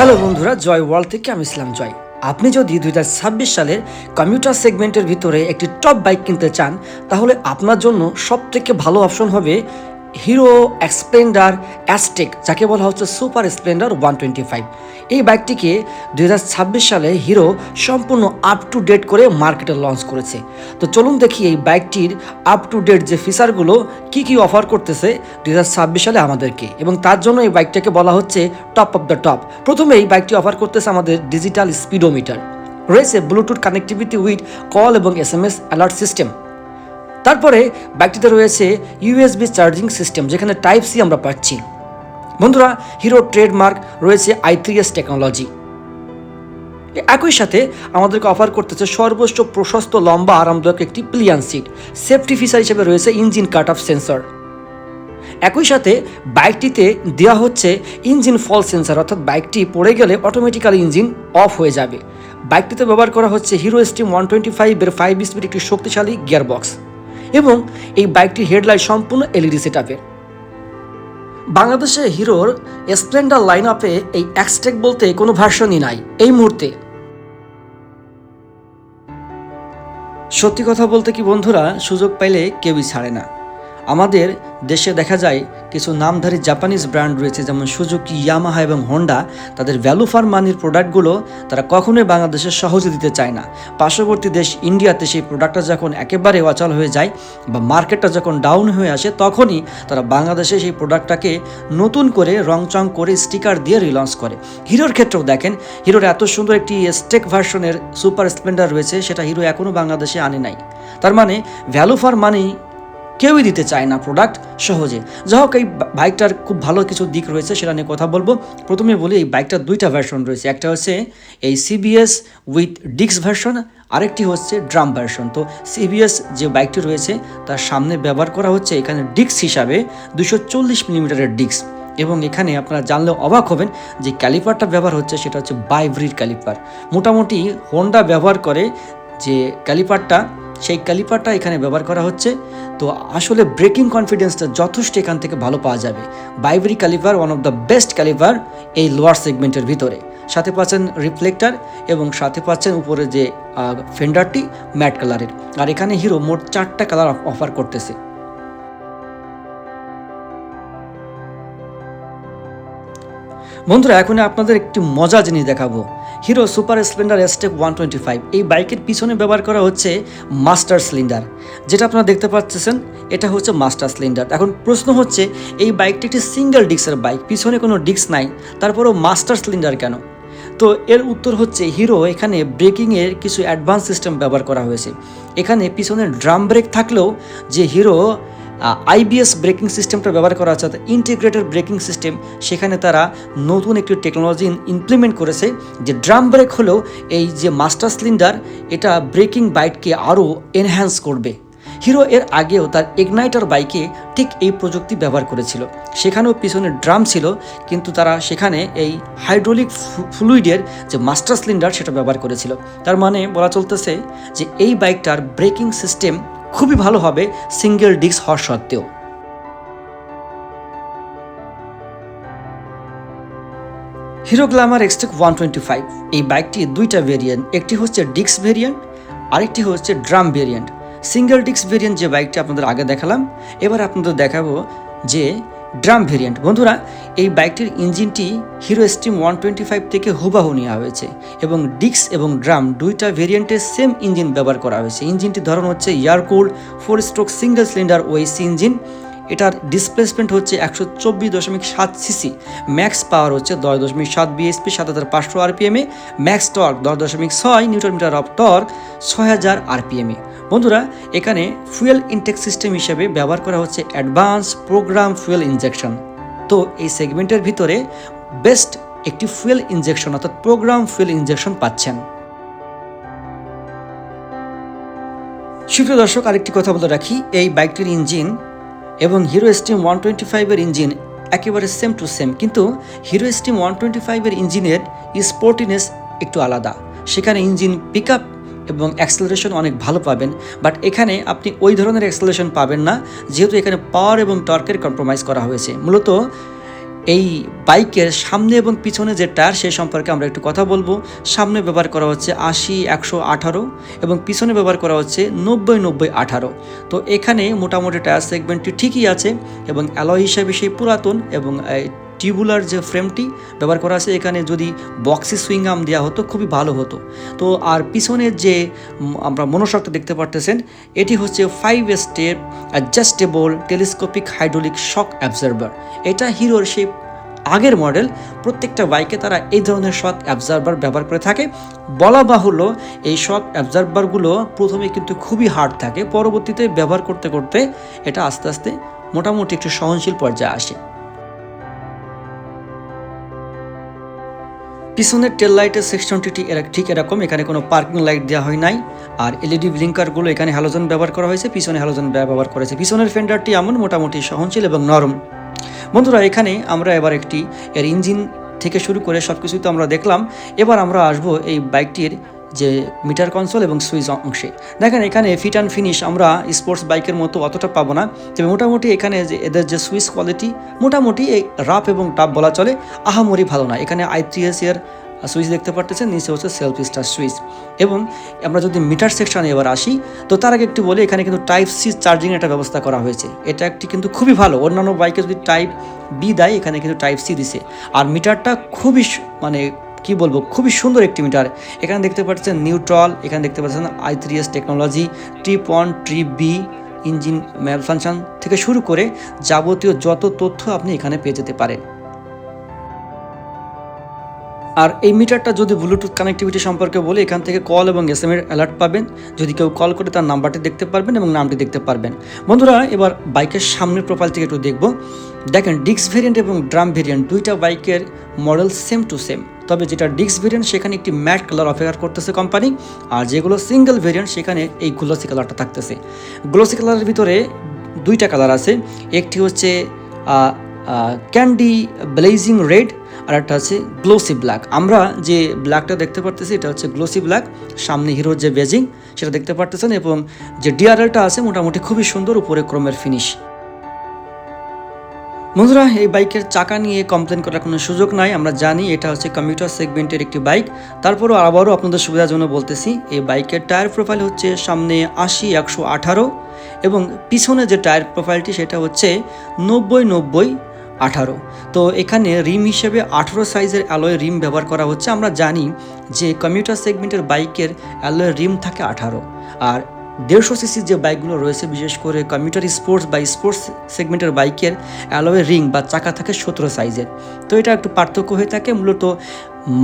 Hello বন্ধুরা, জয় world থেকে আমি ইসলাম জয়। আপনি যদি দুই সালের কম্পিউটার সেগমেন্টের ভিতরে একটি টপ বাইক কিনতে চান, তাহলে আপনার জন্য সব থেকে ভালো অপশন হবে হিরো এক্সপ্লেন্ডার অ্যাস্টেক যাকে বলা হচ্ছে super Splendor one twenty five. এই বাইকটিকে দুই হাজার ছাব্বিশ সালে হিরো সম্পূর্ণ আপ টু ডেট করে মার্কেটে লঞ্চ করেছে। তো চলুন দেখি এই বাইকটির আপ টু ডেট যে ফিচারগুলো কি কি অফার করতেছে দুই হাজার ছাব্বিশ সালে আমাদেরকে। এবং তার জন্য এই বাইকটাকে বলা হচ্ছে টপ অফ দ্য টপ প্রথমে এই বাইকটি অফার করতেছে আমাদের ডিজিটাল স্পিডোমিটার রয়েছে ব্লুটুথ কানেক্টিভিটি উইথ কল এবং S M S alert system তারপরে বাইকটিতে রয়েছে ইউএসবি চার্জিং সিস্টেম, যেখানে টাইপ সি আমরা পাচ্ছি। বন্ধুরা, হিরো ট্রেডমার্ক রয়েছে আই টেকনোলজি। একই সাথে আমাদেরকে অফার করতেছে সর্বোচ্চ প্রশস্ত লম্বা আরামদায়ক একটি প্লিয়ান সিট। সেফটি ফিচার হিসেবে রয়েছে ইঞ্জিন কাট অফ সেন্সর। একই সাথে বাইকটিতে দেওয়া হচ্ছে ইঞ্জিন ফল সেন্সার, অর্থাৎ বাইকটি পড়ে গেলে অটোমেটিক্যালি ইঞ্জিন অফ হয়ে যাবে। বাইকটিতে ব্যবহার করা হচ্ছে হিরো স্টিম ওয়ান টোয়েন্টি ফাইভের ফাইভ স্পিড একটি শক্তিশালী গিয়ারবক্স। এবং এই বাইকটির হেডলাইট সম্পূর্ণ এলইডি সেট আপের বাংলাদেশে হিরোর স্প্লেন্ডার লাইন আপে এই অ্যাক্সটেক বলতে কোনো ভার্সনই নাই, এই মুহূর্তে। সত্যি কথা বলতে কি বন্ধুরা, সুযোগ পাইলে কেউই ছাড়ে না। আমাদের দেশে দেখা যায় কিছু নামধারী জাপানিজ ব্র্যান্ড রয়েছে, যেমন সুজুকি ইয়ামাহা এবং হোন্ডা তাদের ভ্যালু ফর মানির প্রোডাক্টগুলো তারা কখনোই বাংলাদেশে সহজে দিতে চায় না। পার্শ্ববর্তী দেশ ইন্ডিয়াতে সেই প্রোডাক্টটা যখন একেবারে অচল হয়ে যায় বা মার্কেটটা যখন ডাউন হয়ে আসে, তখনই তারা বাংলাদেশে সেই প্রোডাক্টটাকে নতুন করে রংচং করে স্টিকার দিয়ে রিলঞ্চ করে। হিরোর ক্ষেত্রেও দেখেন হিরোর এত সুন্দর একটি স্টেক ভার্সনের সুপার স্প্লেন্ডার রয়েছে, সেটা হিরো এখনও বাংলাদেশে আনে নাই। তার মানে ভ্যালু ফর মানি কেউই দিতে চায় না প্রোডাক্ট সহজে। যাই হোক, এই বাইকটার খুব ভালো কিছু দিক রয়েছে, সেটা নিয়ে কথা বলব। প্রথমে বলি, এই বাইকটার দুইটা ভার্সন রয়েছে। একটা হচ্ছে এই সিবিএস উইথ ডিক্স ভার্সন আরেকটি হচ্ছে ড্রাম ভার্সন তো সিবিএস যে বাইকটি রয়েছে, তার সামনে ব্যবহার করা হচ্ছে এখানে ডিক্স হিসাবে দুশো চল্লিশ মিলিমিটারের ডিক্স এবং এখানে আপনারা জানলে অবাক হবেন যে ক্যালিপারটা ব্যবহার হচ্ছে, সেটা হচ্ছে বাইব্রিড ক্যালিপার মোটামুটি হোন্ডা ব্যবহার করে যে ক্যালিপারটা সেই ক্যালিপারটা এখানে ব্যবহার করা হচ্ছে। তো আসলে ব্রেকিং কনফিডেন্সটা যথেষ্ট এখান থেকে ভালো পাওয়া যাবে। Bybre caliper one of the best caliper এই লোয়ার সেগমেন্টের ভিতরে। সাথে পাচ্ছেন রিফ্লেক্টার এবং সাথে পাচ্ছেন উপরে যে ফেন্ডারটি ম্যাট কালারের আর এখানে হিরো মোট চারটা কালার অফার করতেছে। বন্ধুরা, এখন আপনাদের একটি মজা জিনিস দেখাবো। Hero super Splendor Xtec one twenty five এই বাইকের পিছনে ব্যবহার করা হচ্ছে মাস্টার সিলিন্ডার। যেটা আপনারা দেখতে পাচ্ছেন, এটা হচ্ছে মাস্টার সিলিন্ডার। এখন প্রশ্ন হচ্ছে, এই বাইকটি একটি সিঙ্গেল ডিস্কের বাইক, পিছনে কোনো ডিস্ক নাই, তারপরেও মাস্টার সিলিন্ডার কেন? তো এর উত্তর হচ্ছে, হিরো এখানে ব্রেকিংয়ের কিছু অ্যাডভান্স সিস্টেম ব্যবহার করা হয়েছে। এখানে পিছনে ড্রাম ব্রেক থাকলেও যে হিরো আইবিএস ব্রেকিং সিস্টেমটা ব্যবহার করা হচ্ছে, অর্থাৎ ইন্টিগ্রেটেড ব্রেকিং সিস্টেম। সেখানে তারা নতুন একটি টেকনোলজি ইমপ্লিমেন্ট করেছে, যে ড্রাম ব্রেক হলেও এই যে মাস্টার সিলিন্ডার এটা ব্রেকিং বাইককে আরও এনহ্যান্স করবে। হিরো এর আগেও তার ইগনাইটার বাইকে ঠিক এই প্রযুক্তি ব্যবহার করেছিল। সেখানেও পিছনে ড্রাম ছিল, কিন্তু তারা সেখানে এই হাইড্রোলিক ফ্লুইডের যে মাস্টার সিলিন্ডার সেটা ব্যবহার করেছিল। তার মানে বলা চলতেছে যে এই বাইকটার ব্রেকিং সিস্টেম খুবই ভালো হবে সিঙ্গেল ডিস্ক হওয়া সত্ত্বেও। Hero Glamour Xtec one twenty five এই বাইকটি দুইটা ভেরিয়েন্ট একটি হচ্ছে ডিক্স ভেরিয়েন্ট আরেকটি হচ্ছে ড্রাম ভেরিয়েন্ট সিঙ্গেল ডিক্স ভেরিয়েন্ট যে বাইকটি আপনাদের আগে দেখালাম, এবার আপনাদের দেখাবো যে ড্রাম ভেরিয়েন্ট। বন্ধুরা, এই বাইকটির ইঞ্জিনটি Hero Xtreme one twenty five থেকে হুবাহু নেওয়া হয়েছে এবং ডিক্স এবং ড্রাম দুইটা ভেরিয়েন্টের সেম ইঞ্জিন ব্যবহার করা হয়েছে। ইঞ্জিনটির ধরন হচ্ছে air cooled four stroke, single cylinder OHC engine. এটার ডিসপ্লেসমেন্ট হচ্ছে একশো চব্বিশ দশমিক সাত সিসি ম্যাক্স পাওয়ার হচ্ছে দশ দশমিক সাত বিএসপি সাত হাজার পাঁচশো আরপিএমে ম্যাক্স টর্ক দশ দশমিক ছয় নিউটন মিটার অফ টর্ক ছয় হাজার আরপিএমে বন্ধুরা, এখানে ফুয়েল ইনটেক সিস্টেম হিসেবে ব্যবহার করা হচ্ছে অ্যাডভান্স প্রোগ্রাম ফুয়েল ইনজেকশন তো এই সেগমেন্টের ভিতরে বেস্ট একটি ফুয়েল ইনজেকশন অর্থাৎ প্রোগ্রাম ফুয়েল ইনজেকশন পাচ্ছেন। সুপ্রিয় দর্শক, আরেকটি কথা বলে রাখি, এই বাইকটির ইঞ্জিন এবং হিরো স্টিম ওয়ান টোয়েন্টি ফাইভের ইঞ্জিন একেবারে সেম টু সেম কিন্তু হিরো স্টিম ওয়ান টোয়েন্টি ফাইভের ইঞ্জিনের স্পোর্টিনেস একটু আলাদা। সেখানে ইঞ্জিন পিক আপ এবং অ্যাক্সেলারেশন অনেক ভালো পাবেন বাট এখানে আপনি ওই ধরনের অ্যাক্সেলারেশন পাবেন না, যেহেতু এখানে পাওয়ার এবং টর্কের কম্প্রোমাইজ করা হয়েছে। মূলত এই বাইকের সামনে এবং পিছনে যে টায়ার, সে সম্পর্কে আমরা একটু কথা বলব। সামনে ব্যবহার করা হচ্ছে আশি, একশো আঠারো এবং পিছনে ব্যবহার করা হচ্ছে নব্বই নব্বই আঠারো। তো এখানে মোটামুটি টায়ার সেগমেন্টটি ঠিকই আছে এবং অ্যালয় হিসাবে সেই পুরাতন এবং টিউবুলার যে ফ্রেমটি ব্যবহার করা আছে, এখানে যদি বক্সি সুইংগাম দেওয়া হতো, খুবই ভালো হতো। তো আর পিছনের যে আমরা মনোশকটা দেখতে পারতেছেন, এটি হচ্ছে five step adjustable telescopic hydraulic shock absorber এটা হিরোর সেই আগের মডেল প্রত্যেকটা বাইকে তারা এই ধরনের শক অ্যাবজার্ভার ব্যবহার করে থাকে। বলা বাহুল্য, এই শক অ্যাবজার্ভারগুলো প্রথমে কিন্তু খুবই হার্ড থাকে, পরবর্তীতে ব্যবহার করতে করতে এটা আস্তে আস্তে মোটামুটি একটু সহনশীল পর্যায়ে আসে। পিছনের টেল লাইটের সেকশনটি ঠিক এরকম, এখানে কোনো পার্কিং লাইট দেওয়া হয় নাই। আর এলইডি ব্লিঙ্কারগুলো এখানে হ্যালোজন ব্যবহার করা হয়েছে, পিছনে হ্যালোজন ব্যবহার করেছে। পিছনের ফেন্ডারটি এমন, মোটামুটি সহনশীল এবং নরম। বন্ধুরা, এখানে আমরা এবার একটি এর ইঞ্জিন থেকে শুরু করে সব কিছুই তো আমরা দেখলাম। এবার আমরা আসব এই বাইকটির যে মিটার কনসোল এবং সুইচ অংশে। দেখেন এখানে ফিট অ্যান্ড ফিনিশ আমরা স্পোর্টস বাইকের মতো অতটা পাবো না। তবে মোটামুটি এখানে যে এদের যে সুইচ কোয়ালিটি মোটামুটি এই রাফ এবং টাফ বলা চলে, আহামরি ভালো না। এখানে আই এর সুইচ দেখতে পারতেছেন, নিচে হচ্ছে সেলফ স্টার সুইচ। এবং আমরা যদি মিটার সেকশনে এবার আসি, তো তার আগে একটু বলি, এখানে কিন্তু টাইপ সি চার্জিং একটা ব্যবস্থা করা হয়েছে। এটা একটি কিন্তু খুবই ভালো। অন্যান্য বাইকে যদি টাইপ বি দেয়, এখানে কিন্তু টাইপ সি দিছে। আর মিটারটা খুবই মানে কি বলব, খুবই সুন্দর একটি মিটার। এখানে দেখতে পাচ্ছেন নিউট্রল, এখানে দেখতে পাচ্ছেন I three S technology trip one trip B engine malfunction থেকে শুরু করে যাবতীয় যত তথ্য আপনি এখানে পেয়ে যেতে পারেন। আর এই মিটারটা যদি ব্লুটুথ কানেক্টিভিটি সম্পর্কে বলি, এখান থেকে কল এবং এস এম এর অ্যালার্ট পাবেন। যদি কেউ কল করে তার নাম্বারটি দেখতে পারবেন এবং নামটি দেখতে পারবেন। বন্ধুরা, এবার বাইকের সামনের প্রোফাইল থেকে একটু দেখব। দেখেন ডিক্স ভেরিয়েন্ট এবং ড্রাম ভেরিয়েন্ট দুইটা বাইকের মডেল সেম টু সেম তবে যেটা ডিক্স ভেরিয়েন্ট সেখানে একটি ম্যাট কালার অফার করতেছে কোম্পানি আর যেগুলো সিঙ্গেল ভেরিয়েন্ট সেখানে এই গ্লোসি কালারটা থাকতেছে। গ্লোসি কালারের ভিতরে দুইটা কালার আছে। একটি হচ্ছে ক্যান্ডি ব্লেজিং রেড আর একটা আছে গ্লোসি ব্ল্যাক আমরা যে ব্ল্যাকটা দেখতে পারতেছি, এটা হচ্ছে গ্লোসি ব্ল্যাক সামনে হিরোর যে বেজিং, সেটা দেখতে পারতেছেন এবং যে ডিআরএলটা আছে, মোটামুটি খুবই সুন্দর উপরে ক্রমের ফিনিশ বন্ধুরা, এই বাইকের চাকা নিয়ে কমপ্লেন করার কোনো সুযোগ নাই। আমরা জানি এটা হচ্ছে কমিউটার সেগমেন্টের একটি বাইক। তারপরও আবারও আপনাদের সুবিধার জন্য বলতেছি, এই বাইকের টায়ার প্রোফাইল হচ্ছে সামনে আশি, একশো আঠারো এবং পিছনে যে টায়ার প্রোফাইলটি সেটা হচ্ছে নব্বই নব্বই আঠারো। তো এখানে রিম হিসেবে আঠারো সাইজের অ্যালয় রিম ব্যবহার করা হচ্ছে। আমরা জানি যে কমিউটার সেগমেন্টের বাইকের অ্যালয় রিম থাকে আঠারো। আর দেড়শো সিসির যে বাইকগুলো রয়েছে, বিশেষ করে কমিউটার স্পোর্টস বা স্পোর্টস সেগমেন্টের বাইকের অ্যালয় রিং বা চাকা থাকে সতেরো সাইজের। তো এটা একটু পার্থক্য হয়ে থাকে। মূলত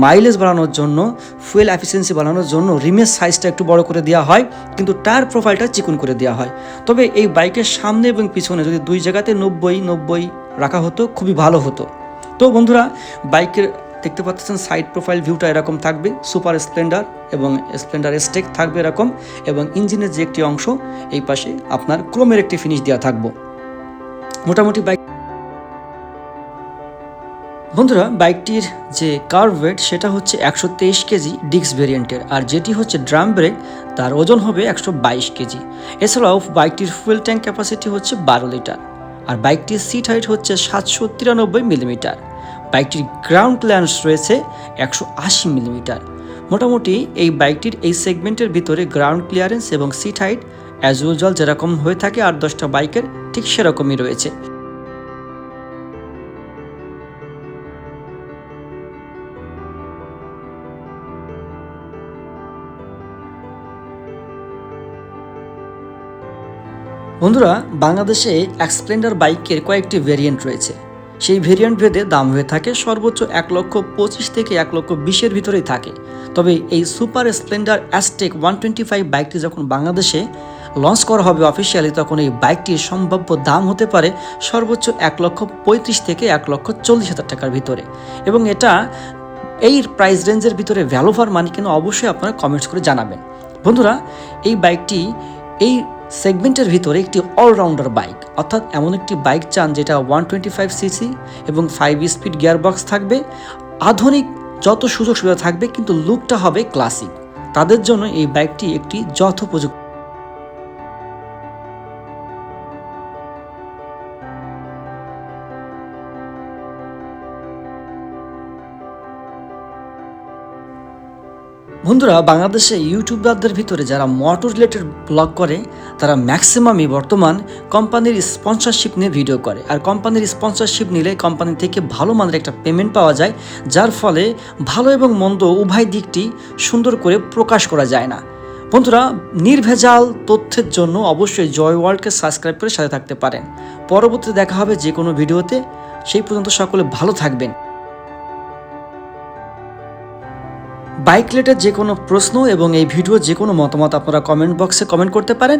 মাইলেজ বাড়ানোর জন্য, ফুয়েল এফিসিয়েন্সি বাড়ানোর জন্য রিমের সাইজটা একটু বড় করে দেওয়া হয়, কিন্তু টায়ার প্রোফাইলটা চিকুন করে দেওয়া হয়। তবে এই বাইকের সামনে এবং পিছনে যদি দুই জায়গাতে নব্বই নব্বই রাখা হতো, খুবই ভালো হতো। তো বন্ধুরা, বাইকের দেখতে পাচ্ছেন সাইড প্রোফাইল ভিউটা এরকম থাকবে সুপার স্প্লেন্ডার এবং স্প্লেন্ডার স্টেক থাকবে এরকম এবং ইঞ্জিনের যে একটি অংশ, এই পাশে আপনার ক্রোমের একটি ফিনিশ দেওয়া থাকব। মোটামুটি বাইক বন্ধুরা, বাইকটির যে কার ওয়েট সেটা হচ্ছে একশো তেইশ কেজি ডিক্স ভেরিয়েন্টের আর যেটি হচ্ছে ড্রাম ব্রেক তার ওজন হবে একশো বাইশ কেজি। এছাড়াও বাইকটির ফুয়েল ট্যাঙ্ক ক্যাপাসিটি হচ্ছে বারো লিটার। আর বাইকটির সিট হাইট হচ্ছে সাতশো তিরানব্বই মিলিমিটার। বাইকটির গ্রাউন্ড ক্লিয়ারেন্স রয়েছে একশো আশি মিলিমিটার। মোটামুটি এই বাইকটির এই সেগমেন্টের ভিতরে গ্রাউন্ড ক্লিয়ারেন্স এবং সিট হাইট অ্যাজ ইউজুয়াল যেরকম হয়ে থাকে আর দশটা বাইকের ঠিক সেরকমই রয়েছে। বন্ধুরা, বাংলাদেশে এক্সপ্লেন্ডার বাইকের কয়েকটি ভেরিয়েন্ট রয়েছে। সেই ভেরিয়েন্ট ভেদে দাম হয়ে থাকে সর্বোচ্চ এক লক্ষ পঁচিশ থেকে এক লক্ষ বিশের ভিতরেই থাকে। তবে এই super Splendor Xtec one twenty five বাইকটি যখন বাংলাদেশে লঞ্চ করা হবে অফিসিয়ালি তখন এই বাইকটির সম্ভাব্য দাম হতে পারে সর্বোচ্চ এক লক্ষ পঁয়ত্রিশ থেকে এক লক্ষ চল্লিশ হাজার টাকার ভিতরে। এবং এটা এই প্রাইস রেঞ্জের ভিতরে ভ্যালু ফর মানি কেন অবশ্যই আপনারা কমেন্টস করে জানাবেন। বন্ধুরা, এই বাইকটি এই সেগমেন্টের ভিতরে একটি অলরাউন্ডার বাইক অর্থাৎ এমন একটি বাইক চান যেটা ওয়ান টোয়েন্টি ফাইভ সিসি এবং ফাইভ স্পিড গিয়ার বক্স থাকবে। আধুনিক যত সুযোগ সুবিধা থাকবে, কিন্তু লুকটা হবে ক্লাসিক তাদের জন্য এই বাইকটি একটি যথোপযুক্ত বন্ধুরা, বাংলাদেশে ইউটিউবারদের ভিতরে যারা মোটর রিলেটেড ব্লগ করে, তারা ম্যাক্সিমামই বর্তমান কোম্পানির স্পন্সরশিপ নিয়ে ভিডিও করে। আর কোম্পানির স্পন্সরশিপ নিলে কোম্পানি থেকে ভালো মানের একটা পেমেন্ট পাওয়া যায়, যার ফলে ভালো এবং মন্দ উভয় দিকটি সুন্দর করে প্রকাশ করা যায় না। বন্ধুরা, নির্ভেজাল তথ্যের জন্য অবশ্যই জয় ওয়ার্ল্ডকে সাবস্ক্রাইব করে সাথে থাকতে পারেন। পরবর্তীতে দেখা হবে যে কোনো ভিডিওতে। সেই পর্যন্ত সকলে ভালো থাকবেন। বাইক রিলেটেড যে কোনো প্রশ্ন এবং এই ভিডিও যে কোনো মতামত আপনারা কমেন্ট বক্সে কমেন্ট করতে পারেন।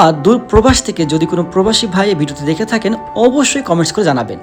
আর দূর প্রবাস থেকে যদি কোনো প্রবাসী ভাই এই ভিডিওতে দেখে থাকেন, অবশ্যই কমেন্টস করে জানাবেন।